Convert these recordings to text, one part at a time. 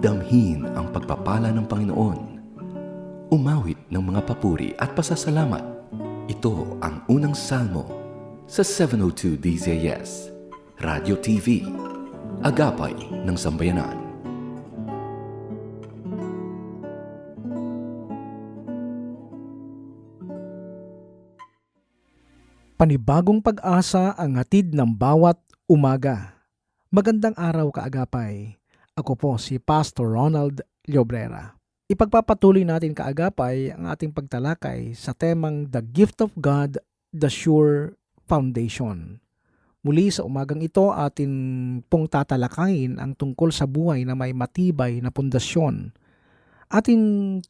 Damhin ang pagpapala ng Panginoon. Umawit ng mga papuri at pasasalamat. Ito ang unang salmo sa 702 DZS, Radio TV, Agapay ng Sambayanan. Panibagong pag-asa ang hatid ng bawat umaga. Magandang araw kaagapay. Ako po si Pastor Ronald Llobrera. Ipagpapatuloy natin kaagapay ang ating pagtalakay sa temang The Gift of God, The Sure Foundation. Muli sa umagang ito atin pong tatalakayin ang tungkol sa buhay na may matibay na pundasyon. Atin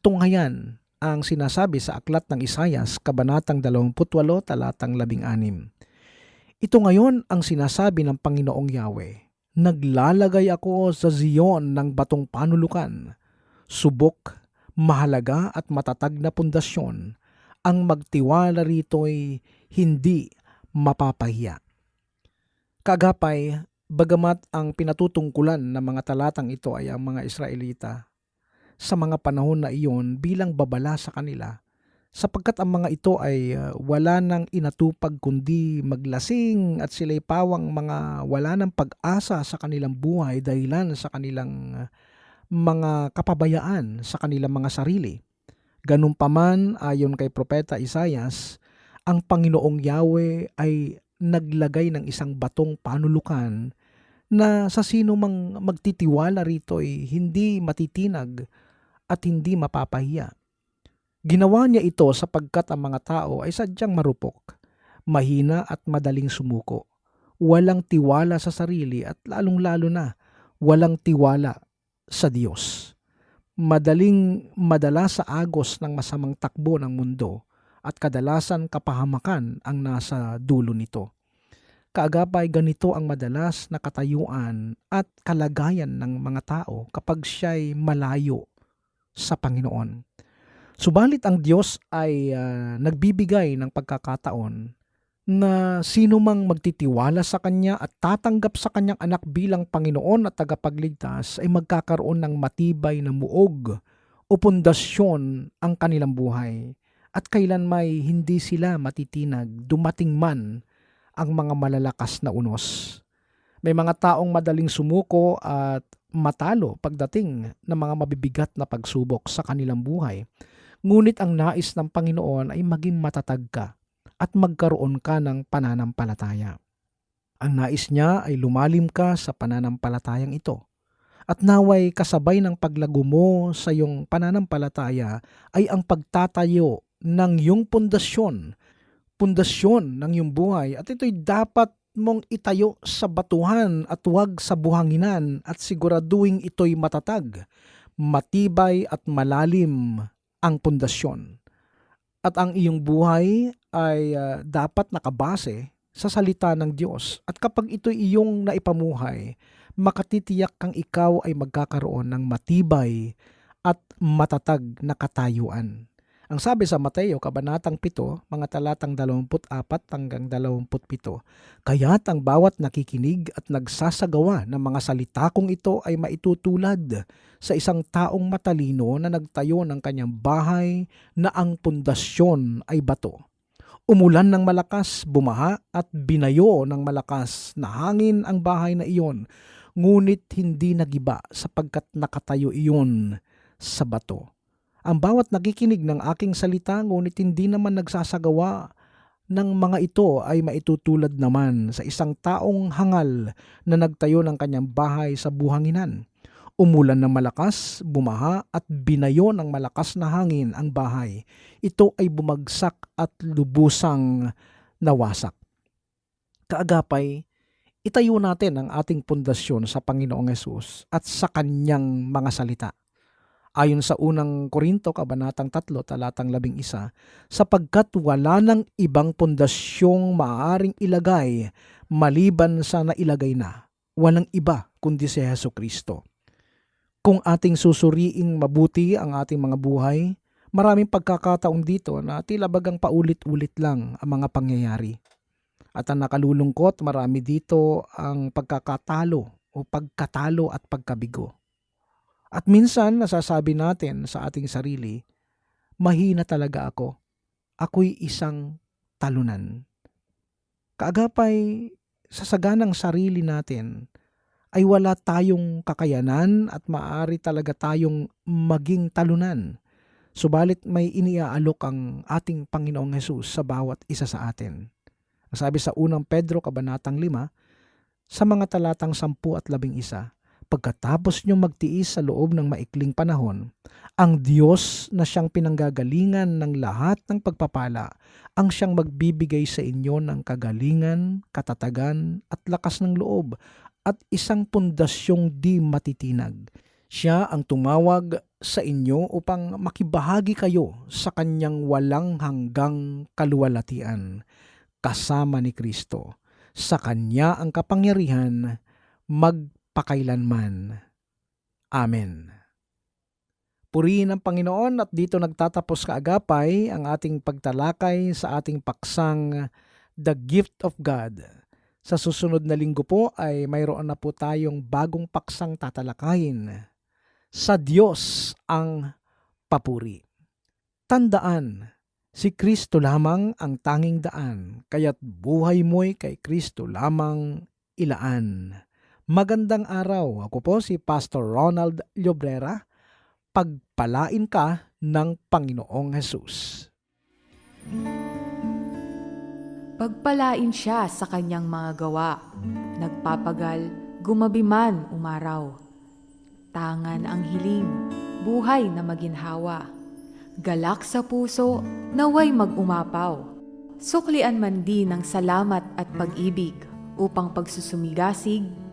tunghayan ang sinasabi sa aklat ng Isayas, Kabanatang 28, talatang 16. Ito ngayon ang sinasabi ng Panginoong Yahweh. Naglalagay ako sa Zion ng batong panulukan, subok, mahalaga at matatag na pundasyon. Ang magtiwala rito'y hindi mapapahiya. Kagapay, bagamat ang pinatutungkulan ng mga talatang ito ay ang mga Israelita, sa mga panahon na iyon bilang babala sa kanila sapagkat ang mga ito ay uh, wala nang inatupag kundi maglasing at sila'y pawang mga wala nang pag-asa sa kanilang buhay dahilan sa kanilang uh, mga kapabayaan sa kanilang mga sarili. Ganun pa man ayon kay Propeta Isayas, ang Panginoong Yahweh ay naglagay ng isang batong panulukan na sa sino mang magtitiwala rito ay hindi matitinag at hindi mapapahiya. Ginawa niya ito sapagkat ang mga tao ay sadyang marupok, mahina at madaling sumuko, walang tiwala sa sarili at lalong-lalo na walang tiwala sa Diyos. Madaling madala sa agos ng masamang takbo ng mundo at kadalasan kapahamakan ang nasa dulo nito. Kaagapay ganito ang madalas na katayuan at kalagayan ng mga tao kapag siya'y malayo sa Panginoon. Subalit ang Diyos ay uh, nagbibigay ng pagkakataon na sino mang magtitiwala sa Kanya at tatanggap sa Kanyang anak bilang Panginoon at tagapagligtas ay magkakaroon ng matibay na muog o pundasyon ang kanilang buhay at kailan may hindi sila matitinag dumating man ang mga malalakas na unos. May mga taong madaling sumuko at matalo pagdating ng mga mabibigat na pagsubok sa kanilang buhay. Ngunit ang nais ng Panginoon ay maging matatag ka at magkaroon ka ng pananampalataya. Ang nais niya ay lumalim ka sa pananampalatayang ito. At naway kasabay ng paglago mo sa iyong pananampalataya ay ang pagtatayo ng iyong pundasyon, pundasyon ng iyong buhay. At ito'y dapat mong itayo sa batuhan at huwag sa buhanginan at siguraduhin ito'y matatag, matibay at malalim ang pundasyon. At ang iyong buhay ay uh, dapat nakabase sa salita ng Diyos. At kapag ito'y iyong naipamuhay, makatitiyak kang ikaw ay magkakaroon ng matibay at matatag na katayuan. Ang sabi sa Mateo, Kabanatang 7, mga talatang 24 hanggang 27, Kaya't ang bawat nakikinig at nagsasagawa ng mga salita kong ito ay maitutulad sa isang taong matalino na nagtayo ng kanyang bahay na ang pundasyon ay bato. Umulan ng malakas, bumaha at binayo ng malakas na hangin ang bahay na iyon, ngunit hindi nagiba sapagkat nakatayo iyon sa bato ang bawat nakikinig ng aking salita ngunit hindi naman nagsasagawa ng mga ito ay maitutulad naman sa isang taong hangal na nagtayo ng kanyang bahay sa buhanginan. Umulan ng malakas, bumaha at binayo ng malakas na hangin ang bahay. Ito ay bumagsak at lubusang nawasak. Kaagapay, itayo natin ang ating pundasyon sa Panginoong Yesus at sa kanyang mga salita ayon sa unang Korinto, Kabanatang 3, talatang 11, sapagkat wala nang ibang pondasyong maaaring ilagay maliban sa nailagay na. Walang iba kundi si Heso Kristo. Kung ating susuriing mabuti ang ating mga buhay, maraming pagkakataon dito na tila bagang paulit-ulit lang ang mga pangyayari. At ang nakalulungkot, marami dito ang pagkakatalo o pagkatalo at pagkabigo. At minsan nasasabi natin sa ating sarili, mahina talaga ako. Ako'y isang talunan. Kaagapay sa saganang sarili natin ay wala tayong kakayanan at maaari talaga tayong maging talunan. Subalit may iniaalok ang ating Panginoong Hesus sa bawat isa sa atin. Sabi sa unang Pedro Kabanatang 5, sa mga talatang 10 at 11, pagkatapos nyo magtiis sa loob ng maikling panahon, ang Diyos na siyang pinanggagalingan ng lahat ng pagpapala, ang siyang magbibigay sa inyo ng kagalingan, katatagan at lakas ng loob at isang pundasyong di matitinag. Siya ang tumawag sa inyo upang makibahagi kayo sa kanyang walang hanggang kaluwalhatian kasama ni Kristo. Sa kanya ang kapangyarihan magpakailanman. Amen. Purihin ang Panginoon at dito nagtatapos kaagapay ang ating pagtalakay sa ating paksang The Gift of God. Sa susunod na linggo po ay mayroon na po tayong bagong paksang tatalakayin. Sa Diyos ang papuri. Tandaan, si Kristo lamang ang tanging daan, kaya't buhay mo'y kay Kristo lamang ilaan. Magandang araw, ako po si Pastor Ronald Llobrera. Pagpalain ka ng Panginoong Hesus. Pagpalain siya sa kanyang mga gawa. Nagpapagal, gumabi man umaraw. Tangan ang hiling, buhay na maginhawa. Galak sa puso, naway mag-umapaw. Suklian man din ng salamat at pag-ibig upang pagsusumigasig